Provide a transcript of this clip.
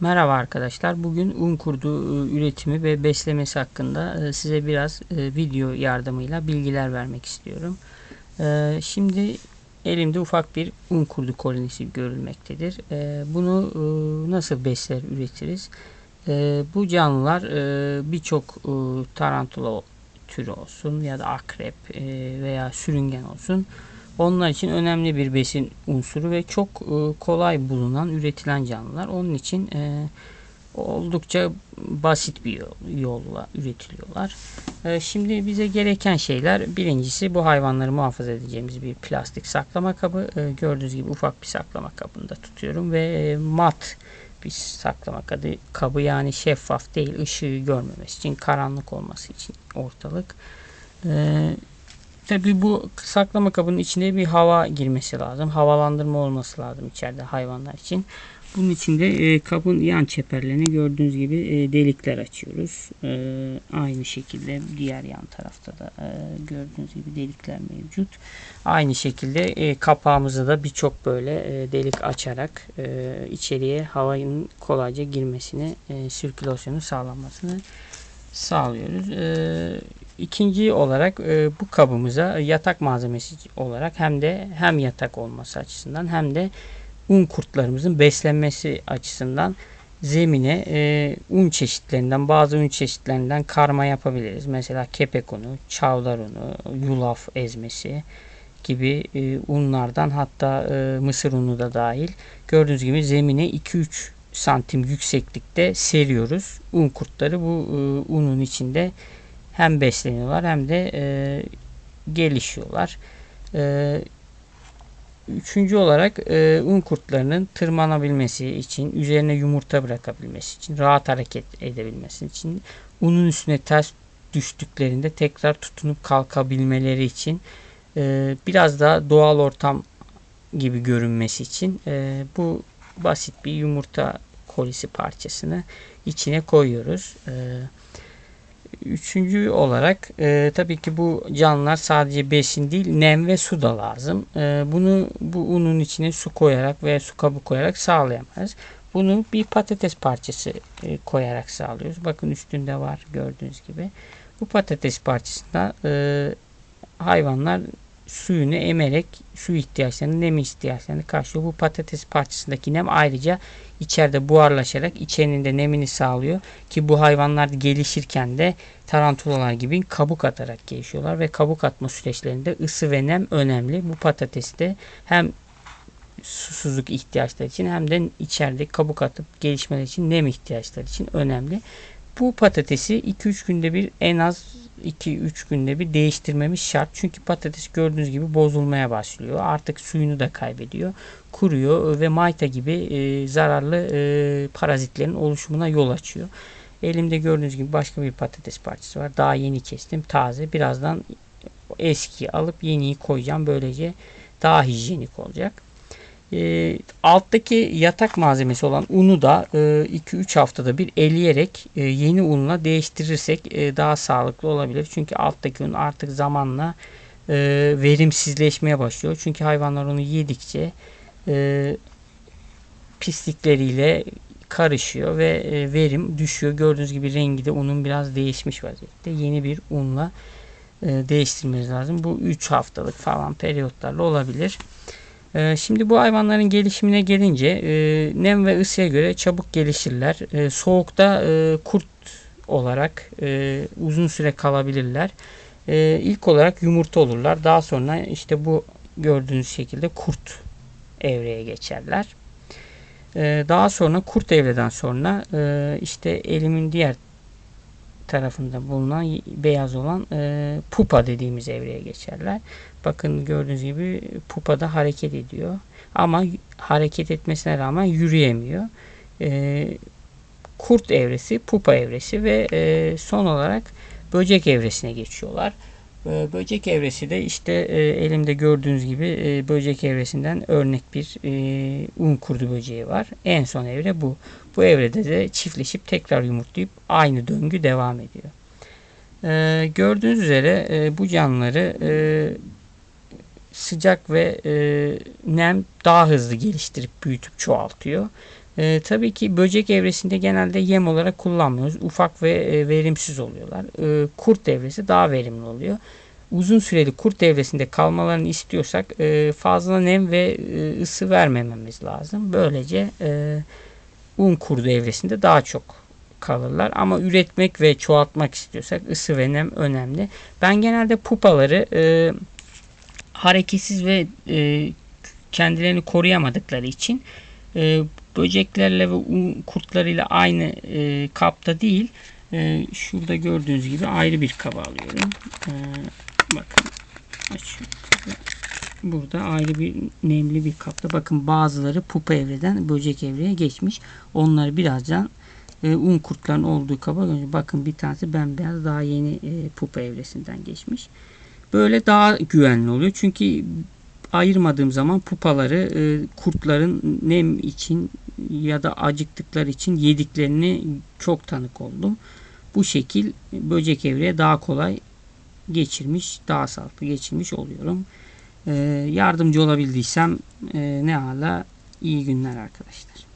Merhaba arkadaşlar. Bugün un kurdu e, üretimi ve beslemesi hakkında e, size biraz e, video yardımıyla bilgiler vermek istiyorum. Şimdi elimde ufak bir un kurdu kolonisi görülmektedir. Bunu nasıl besler üretiriz? Bu canlılar birçok tarantula türü olsun ya da akrep veya sürüngen olsun. Onlar için önemli bir besin unsuru ve çok e, kolay bulunan, üretilen canlılar. Onun için e, oldukça basit bir yol- yolla üretiliyorlar. E, Şimdi bize gereken şeyler birincisi bu hayvanları muhafaza edeceğimiz bir plastik saklama kabı. E, Gördüğünüz gibi ufak bir saklama kabında tutuyorum ve mat bir saklama kabı, kabı yani şeffaf değil ışığı görmemesi için karanlık olması için ortalık. Tabii bu saklama kabının içine bir hava girmesi lazım. Havalandırma olması lazım içeride hayvanlar için. Bunun için de e, kabın yan çeperlerini gördüğünüz gibi e, delikler açıyoruz. E, aynı şekilde diğer yan tarafta da e, gördüğünüz gibi delikler mevcut. Aynı şekilde e, kapağımızı da birçok böyle e, delik açarak e, içeriye havanın kolayca girmesini, e, sirkülasyonu sağlanmasını sağlıyoruz. E, İkinci olarak e, bu kabımıza yatak malzemesi olarak hem de hem yatak olması açısından hem de un kurtlarımızın beslenmesi açısından zemine e, un çeşitlerinden bazı un çeşitlerinden karma yapabiliriz. Mesela kepek unu, çavdar unu, yulaf ezmesi gibi e, unlardan hatta e, mısır unu da dahil gördüğünüz gibi zemine 2-3 santim yükseklikte seriyoruz. Un kurtları bu e, unun içinde hem besleniyorlar hem de e, gelişiyorlar. E, üçüncü olarak e, un kurtlarının tırmanabilmesi için, üzerine yumurta bırakabilmesi için, rahat hareket edebilmesi için, unun üstüne ters düştüklerinde tekrar tutunup kalkabilmeleri için, e, biraz daha doğal ortam gibi görünmesi için e, bu basit bir yumurta kolisi parçasını içine koyuyoruz. E, Üçüncü olarak e, tabii ki bu canlılar sadece besin değil nem ve su da lazım. E, bunu bu unun içine su koyarak veya su kabı koyarak sağlayamayız. Bunu bir patates parçası e, koyarak sağlıyoruz. Bakın üstünde var gördüğünüz gibi. Bu patates parçasında e, hayvanlar suyunu emerek su ihtiyaçlarını, nem ihtiyaçlarını karşılıyor. Bu patates parçasındaki nem ayrıca içeride buharlaşarak içerinin de nemini sağlıyor ki bu hayvanlar gelişirken de tarantulalar gibi kabuk atarak gelişiyorlar ve kabuk atma süreçlerinde ısı ve nem önemli. Bu patateste hem susuzluk ihtiyaçları için hem de içeride kabuk atıp gelişmeleri için nem ihtiyaçları için önemli. Bu patatesi 2-3 günde bir en az 2-3 günde bir değiştirmemiz şart. Çünkü patates gördüğünüz gibi bozulmaya başlıyor. Artık suyunu da kaybediyor. Kuruyor ve mayta gibi e, zararlı e, parazitlerin oluşumuna yol açıyor. Elimde gördüğünüz gibi başka bir patates parçası var. Daha yeni kestim. Taze. Birazdan eski alıp yeniyi koyacağım. Böylece daha hijyenik olacak. E, alttaki yatak malzemesi olan unu da 2-3 haftada bir eleyerek e, yeni unla değiştirirsek e, daha sağlıklı olabilir. Çünkü alttaki un artık zamanla e, verimsizleşmeye başlıyor. Çünkü hayvanlar onu yedikçe e, pislikleriyle karışıyor ve e, verim düşüyor. Gördüğünüz gibi rengi de unun biraz değişmiş vaziyette. Yeni bir unla e, değiştirmeniz lazım. Bu 3 haftalık falan periyotlarla olabilir. Ee, Şimdi bu hayvanların gelişimine gelince e, nem ve ısıya göre çabuk gelişirler. E, Soğukta e, kurt olarak uzun süre kalabilirler. E, İlk olarak yumurta olurlar. Daha sonra işte bu gördüğünüz şekilde kurt evreye geçerler. Daha sonra kurt evreden sonra işte elimin diğer tarafında bulunan beyaz olan e, pupa dediğimiz evreye geçerler. Bakın gördüğünüz gibi pupa da hareket ediyor. Ama hareket etmesine rağmen yürüyemiyor. E, kurt evresi, pupa evresi ve e, son olarak böcek evresine geçiyorlar. E, böcek evresi de işte e, elimde gördüğünüz gibi e, böcek evresinden örnek bir e, un kurdu böceği var. En son evre bu. Bu evrede de çiftleşip tekrar yumurtlayıp aynı döngü devam ediyor. E, gördüğünüz üzere bu canlıları sıcak ve nem daha hızlı geliştirip büyütüp çoğaltıyor. E, tabii ki böcek evresinde genelde yem olarak kullanmıyoruz. Ufak ve e, verimsiz oluyorlar. E, kurt evresi daha verimli oluyor. Uzun süreli kurt evresinde kalmalarını istiyorsak e, fazla nem ve e, ısı vermememiz lazım. Böylece e, un kurdu evresinde daha çok kalırlar. Ama üretmek ve çoğaltmak istiyorsak ısı ve nem önemli. Ben genelde pupaları e, hareketsiz ve e, kendilerini koruyamadıkları için e, böceklerle ve un kurtlarıyla aynı e, kapta değil e, şurada gördüğünüz gibi ayrı bir kaba alıyorum. E, bakın açıyorum. Burada ayrı bir nemli bir kapta. Bakın bazıları pupa evreden böcek evreye geçmiş. Onları birazdan e, un kurtların olduğu kaba. Bakın bir tanesi bembeyaz daha yeni e, pupa evresinden geçmiş. Böyle daha güvenli oluyor. Çünkü ayırmadığım zaman pupaları e, kurtların nem için ya da acıktıkları için yediklerini çok tanık oldum. Bu şekil böcek evreye daha kolay geçirmiş, daha sağlıklı geçirmiş oluyorum. E, yardımcı olabildiysem e, ne hala iyi günler arkadaşlar.